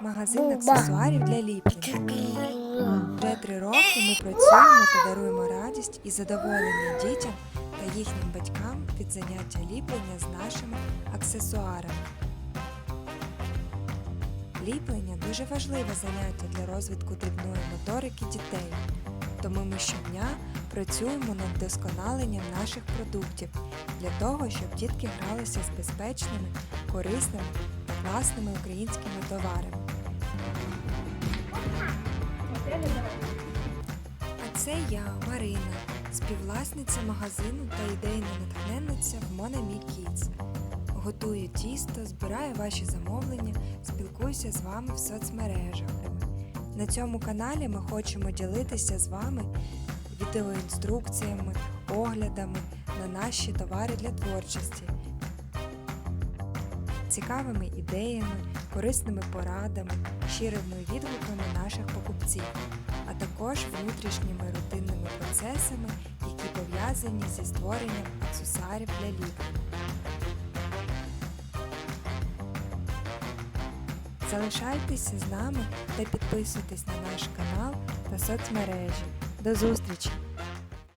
магазин аксесуарів для ліплення. Вже три роки ми працюємо та даруємо радість і задоволення дітям та їхнім батькам від заняття ліплення з нашими аксесуарами. Ліплення дуже важливе заняття для розвитку дрібної моторики дітей, тому ми щодня працюємо над вдосконаленням наших продуктів для того, щоб дітки гралися з безпечними, корисними та класними українськими товарами. А це я, Марина, співвласниця магазину та ідейна натхненниця в Monami Kids. Готую тісто, збираю ваші замовлення, спілкуюся з вами в соцмережах. На цьому каналі ми хочемо ділитися з вами відеоінструкціями, оглядами на наші товари для творчості, цікавими ідеями, корисними порадами, щирими відгуками наших покупців, а також внутрішніми рутинними процесами, які пов'язані зі створенням аксесуарів для ліплення. Залишайтеся з нами та підписуйтесь на наш канал та соцмережі. До зустрічі!